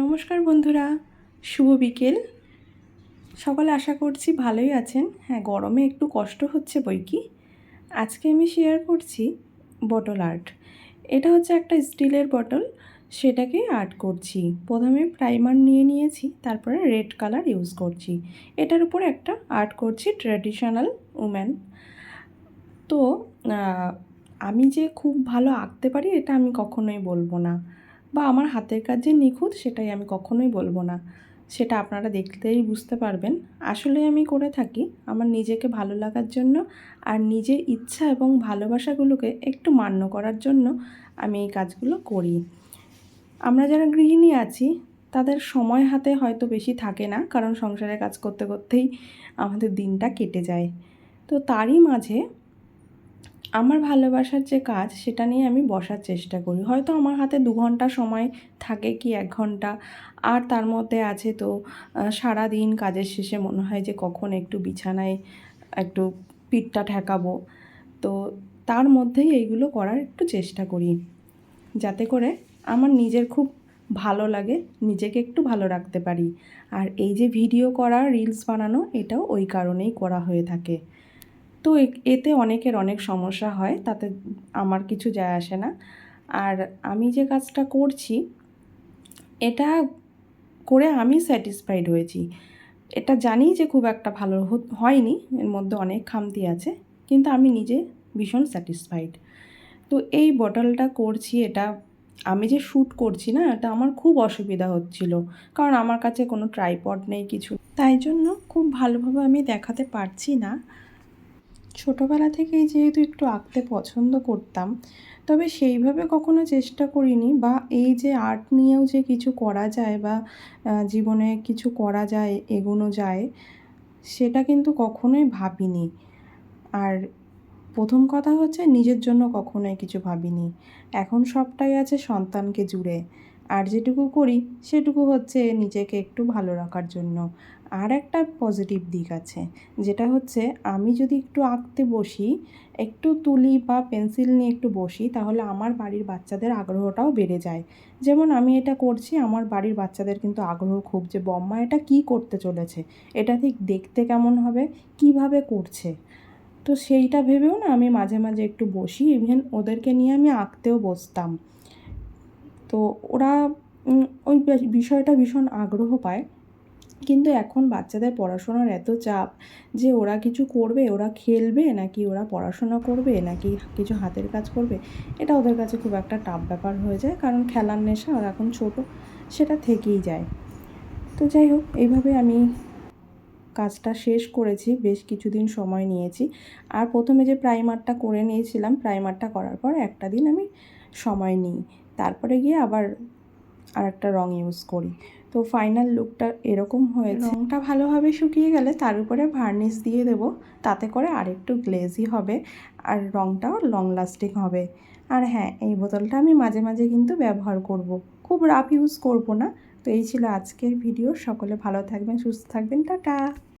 নমস্কার বন্ধুরা, শুভ বিকেল। সকালে আশা করছি ভালোই আছেন। হ্যাঁ গরমে একটু কষ্ট হচ্ছে বই কি। আজকে আমি শেয়ার করছি বটল আর্ট এটা হচ্ছে একটা স্টিলের বটল সেটাকে আর্ট করছি। প্রথমে প্রাইমার নিয়ে নিয়েছি, তারপরে রেড কালার ইউজ করছি। এটার উপর একটা আর্ট করছি ট্র্যাডিশনাল উম্যান তো আমি যে খুব ভালো আঁকতে পারি, এটা আমি কখনোই বলব না। বা আমার হাতের কাজ যে নিখুঁত সেটাই আমি কখনোই বলব না। সেটা আপনারা দেখতেই বুঝতে পারবেন। আসলে আমি করে থাকি আমার নিজেকে ভালো লাগার জন্য আর নিজের ইচ্ছা এবং ভালোবাসাগুলোকে একটু মান্য করার জন্য আমি এই কাজগুলো করি। আমরা যারা গৃহিণী আছি, তাদের সময় হাতে হয়তো বেশি থাকে না, কারণ সংসারের কাজ করতে করতেই আমাদের দিনটা কেটে যায়। তো তারই মাঝে আমার ভালোবাসার যে কাজ, সেটা নিয়ে আমি বসার চেষ্টা করি। হয়তো আমার হাতে দু ঘণ্টা সময় থাকে কি এক ঘণ্টা, আর তার মধ্যে আছে তো সারা দিন কাজের শেষে মনে হয় যে কখন একটু বিছানায় একটু পিঠটা ঠেকাবো। তো তার মধ্যেই এইগুলো করার একটু চেষ্টা করি। যাতে করে আমার নিজের খুব ভালো লাগে, নিজেকে একটু ভালো রাখতে পারি। আর এই যে ভিডিও করা, রিলস বানানো, এটাও ওই কারণেই করা হয়ে থাকে। তো এতে অনেকের অনেক সমস্যা হয়, তাতে আমার কিছু যায় আসে না। আর আমি যে কাজটা করছি, এটা করে আমি স্যাটিসফাইড হয়েছি। এটা জানি যে খুব একটা ভালো হয়নি, এর মধ্যে অনেক খামতি আছে, কিন্তু আমি নিজে ভীষণ স্যাটিসফাইড তো এই বটলটা করছি, এটা আমি যে শ্যুট করছি না, এটা আমার খুব অসুবিধা হচ্ছিল, কারণ আমার কাছে কোনো ট্রাইপড নেই, কিছু তাই জন্য খুব ভালোভাবে আমি দেখাতে পারছি না। ছোটোবেলা থেকেই যেহেতু একটু আঁকতে পছন্দ করতাম, তবে সেইভাবে কখনো চেষ্টা করিনি বা এই যে আর্ট নিয়েও যে কিছু করা যায় বা জীবনে কিছু করা যায়, এগোনো যায়, সেটা কিন্তু কখনোই ভাবিনি। আর প্রথম কথা হচ্ছে নিজের জন্য কখনোই কিছু ভাবিনি। এখন সবটাই আছে সন্তানকে জুড়ে। আর যেটুকু করি, সেটুকু হচ্ছে নিজেকে একটু ভালো রাখার জন্য। আর একটা পজিটিভ দিক আছে, যেটা হচ্ছে আমি যদি একটু আঁকতে বসি, একটু তুলি বা পেন্সিল নিয়ে একটু বসি, তাহলে আমার বাড়ির বাচ্চাদের আগ্রহটাও বেড়ে যায়। যেমন আমি এটা করছি, আমার বাড়ির বাচ্চাদের কিন্তু আগ্রহ খুব যে, বম্মা, এটা কী করতে চলেছে? এটা ঠিক দেখতে কেমন হবে? কীভাবে করছে? তো সেইটা ভেবেও না আমি মাঝে মাঝে একটু বসি ইভেন ওদেরকে নিয়ে আমি আঁকতেও বসতাম। তো ওরা ওই বিষয়টা ভীষণ আগ্রহ পায়। কিন্তু এখন বাচ্চাদের পড়াশোনার এত চাপ যে ওরা কিছু করবে, ওরা খেলবে, নাকি ওরা পড়াশোনা করবে, নাকি কিছু হাতের কাজ করবে, এটা ওদের কাছে খুব একটা টাফ ব্যাপার হয়ে যায়। কারণ খেলার নেশা ওরা এখন ছোট, সেটা থেকেই যায়। তো যাই হোক এইভাবে আমি কাজটা শেষ করেছি, বেশ কিছুদিন সময় নিয়েছি। আর প্রথমে যে প্রাইমারটা করে নিয়েছিলাম প্রাইমারটা করার পর একটা দিন আমি সময় নিই। তারপরে গিয়ে আবার আর একটা রং ইউজ করি। তো ফাইনাল লুকটা এরকম হয়েছে। রংটা ভালোভাবে শুকিয়ে গেলে তার উপরে ভার্নিশ দিয়ে দেব। তাতে করে আরেকটু গ্লেজি হবে আর রংটাও লং লাস্টিং হবে। আর হ্যাঁ এই বোতলটা আমি মাঝে মাঝে কিন্তু ব্যবহার করব। খুব রাফ ইউজ করব না। তো এই ছিল আজকের ভিডিও সকলে ভালো থাকবেন, সুস্থ থাকবেন। টাটা!